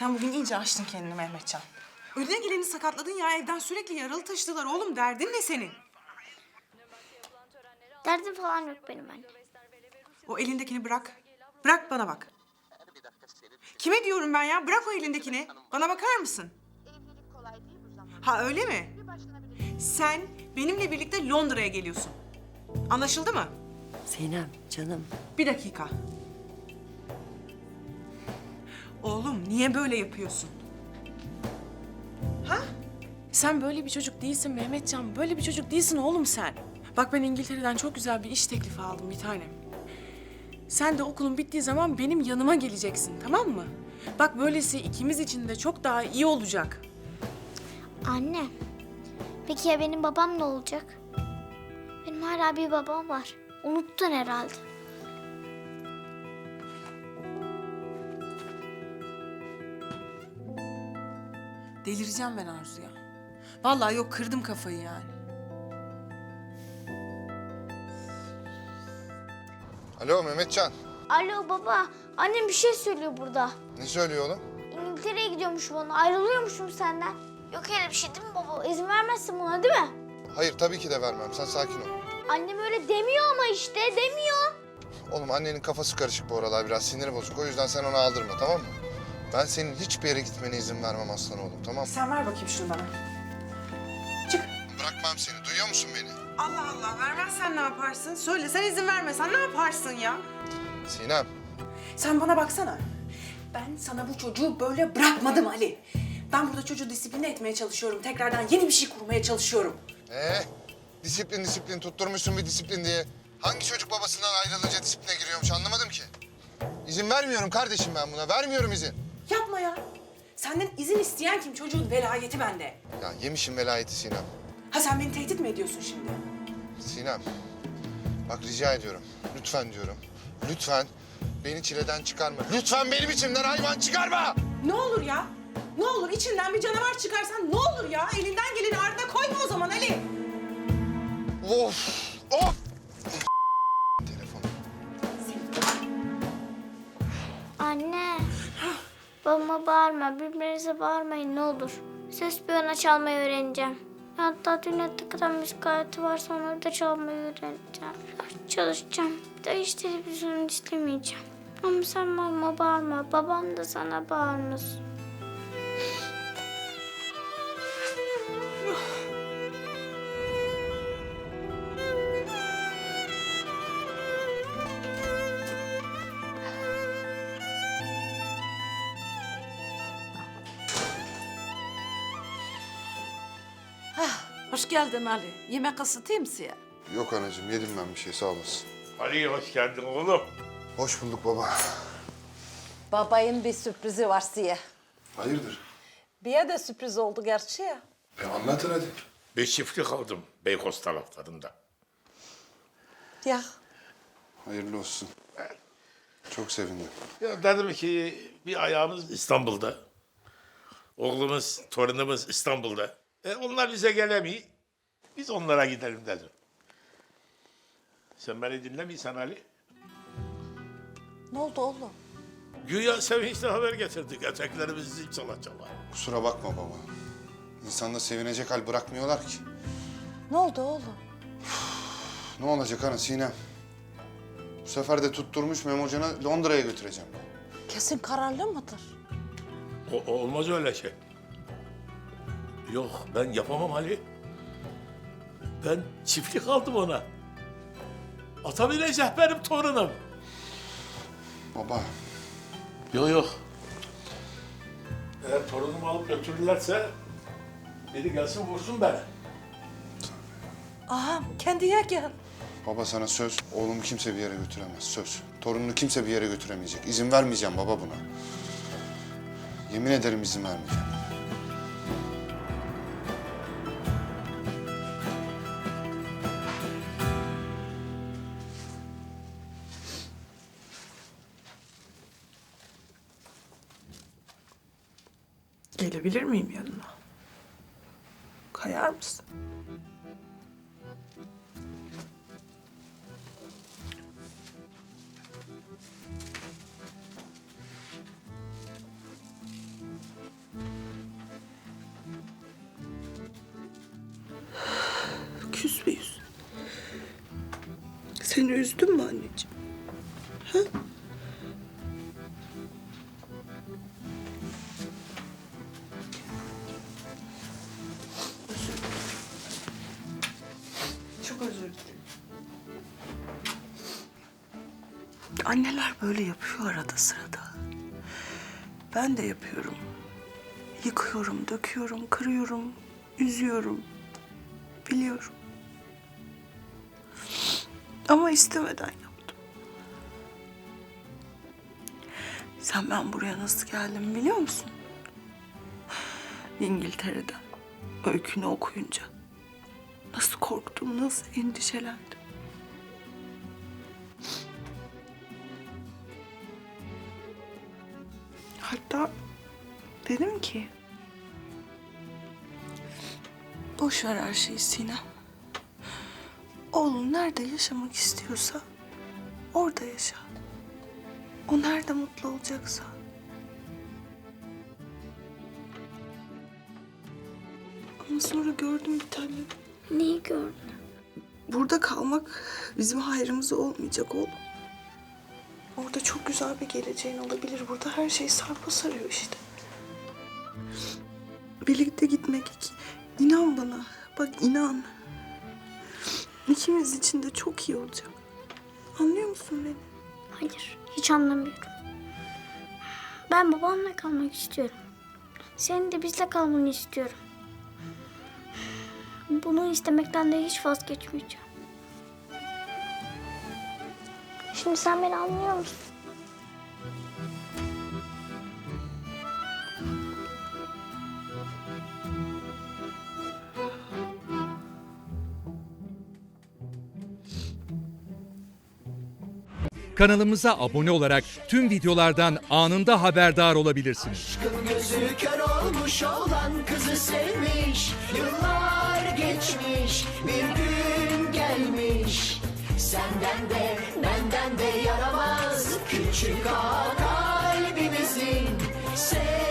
Sen bugün iyice açtın kendini Mehmetcan. Önüne geleni sakatladın ya evden sürekli yaralı taşıdılar oğlum. Derdin ne senin? Derdim falan yok benim anne. O elindekini bırak. Bırak bana bak. Kime diyorum ben ya? Bırak o elindekini. Bana bakar mısın? Evlilik kolay değil bu zaman. Ha öyle mi? Sen benimle birlikte Londra'ya geliyorsun. Anlaşıldı mı? Sinem canım. Bir dakika. Niye böyle yapıyorsun? Ha? Sen böyle bir çocuk değilsin Mehmetcan. Böyle bir çocuk değilsin oğlum sen. Bak ben İngiltere'den çok güzel bir iş teklifi aldım bir tanem. Sen de okulun bittiği zaman benim yanıma geleceksin tamam mı? Bak böylesi ikimiz için de çok daha iyi olacak. Anne. Peki ya benim babam ne olacak? Benim hala bir babam var. Unuttun herhalde. Delireceğim ben Arzu ya. Vallahi yok kırdım kafayı yani. Alo Mehmetcan. Alo baba. Annem bir şey söylüyor burada. Ne söylüyor oğlum? İngiltere'ye gidiyormuş bana. Ayrılıyormuşum senden. Yok öyle bir şey değil mi baba? İzin vermezsin buna değil mi? Hayır tabii ki de vermem. Sen sakin ol. Annem öyle demiyor ama işte demiyor. Oğlum annenin kafası karışık bu aralar biraz siniri bozuk. O yüzden sen onu aldırma tamam mı? Ben senin hiçbir yere gitmene izin vermem aslan oğlum tamam mı? Sen ver bakayım şunu bana. Çık. Bırakmam seni. Duyuyor musun beni? Allah Allah vermezsen ne yaparsın? Söyle sen izin vermesen ne yaparsın ya? Sinem. Sen bana baksana. Ben sana bu çocuğu böyle bırakmadım Ali. Ben burada çocuğu disipline etmeye çalışıyorum. Tekrardan yeni bir şey kurmaya çalışıyorum. Ee, disiplin disiplin tutturmuşsun bir disiplin diye. Hangi çocuk babasından ayrılınca disipline giriyormuş anlamadım ki. İzin vermiyorum kardeşim ben buna. Vermiyorum izin. Yapma ya. Senden izin isteyen kim? Çocuğun velayeti bende. Ya yemişim velayeti Sinem. Ha sen beni tehdit mi ediyorsun şimdi? Sinem. Bak rica ediyorum. Lütfen diyorum. Lütfen beni çileden çıkarma. Lütfen benim içimden hayvan çıkarma. Ne olur ya? Ne olur içinden bir canavar çıkarsan ne olur ya? Elinden geleni ardına koyma o zaman Ali. Bağırma. Birbirinize bağırmayın ne olur. Ses piyano çalmayı öğreneceğim. Hatta dünyada kadar müzik aleti varsa onları da çalmayı öğreneceğim. Çalışacağım. Bir de hiç televizyon istemeyeceğim. Ama sen babama bağırma. Babam da sana bağırmasın. Hoş geldin Ali. Yemek ısıtayım size. Yok anacığım yedim ben bir şey sağ olasın. Ali hoş geldin oğlum. Hoş bulduk baba. Babayın bir sürprizi var size. Hayırdır? Bir de sürpriz oldu gerçi ya. E anlatın hadi. Bir çiftlik aldım Beykoz taraflarında. Ya Hayırlı olsun. Çok sevindim. Ya dedim ki bir ayağımız İstanbul'da. Oğlumuz, torunumuz İstanbul'da. E onlar bize gelemiyor. Biz onlara gidelim dedim. Sen beni dinlemiyorsan Ali. ne oldu oğlum? Güya sevinçli haber getirdik. Eteklerimizi zil çala çala. Kusura bakma baba. İnsanda sevinecek hal bırakmıyorlar ki. Ne oldu oğlum? Ne olacak ana Sinem? Bu sefer de tutturmuş Memocan'a Londra'ya götüreceğim. Kesin kararlı mıdır? O, olmaz öyle şey. Yok ben yapamam Ali. Ben çiftlik aldım ona. Ata binecek benim torunum. Baba Yok yok. Eğer torunumu alıp götürürlerse biri gelsin vursun beni. Aha kendiye gel. Baba sana söz, oğlumu kimse bir yere götüremez. Söz. Torununu kimse bir yere götüremeyecek. İzin vermeyeceğim baba buna. Yemin ederim izin vermeyeceğim. Gelebilir miyim yanına? Kayar mısın? Küs müyüz? Seni üzdüm mü anneciğim? Ha? Çok özür dilerim. Anneler böyle yapıyor arada sırada. Ben de yapıyorum. Yıkıyorum, döküyorum, kırıyorum, üzüyorum. Biliyorum. Ama istemeden yaptım. Sen ben buraya nasıl geldim biliyor musun? İngiltere'den. Öykünü okuyunca. Nasıl korktum, nasıl endişelendim. Hatta dedim ki... Boş ver her şeyi Sinem. Oğlum nerede yaşamak istiyorsa orada yaşa. O nerede mutlu olacaksa. Ama sonra gördüm bir tane. Gördün? Burada kalmak bizim hayrımıza olmayacak oğlum. Orada çok güzel bir geleceğin olabilir. Burada her şey sarpa sarıyor işte. Birlikte gitmek, inan bana. Bak inan. İkimiz için de çok iyi olacak. Anlıyor musun beni? Hayır, hiç anlamıyorum. Ben babamla kalmak istiyorum. Senin de bizle kalmanı istiyorum. Bunu istemekten de hiç vazgeçmeyeceğim. Şimdi sen beni anlıyor musun? Kanalımıza abone olarak tüm videolardan anında haberdar olabilirsiniz. Gözü kör olmuş olan kızı sevmiş Yıllar geçmiş bir gün gelmiş. Senden de benden de yaramaz. Küçük ağa kalbimizin Sevgisi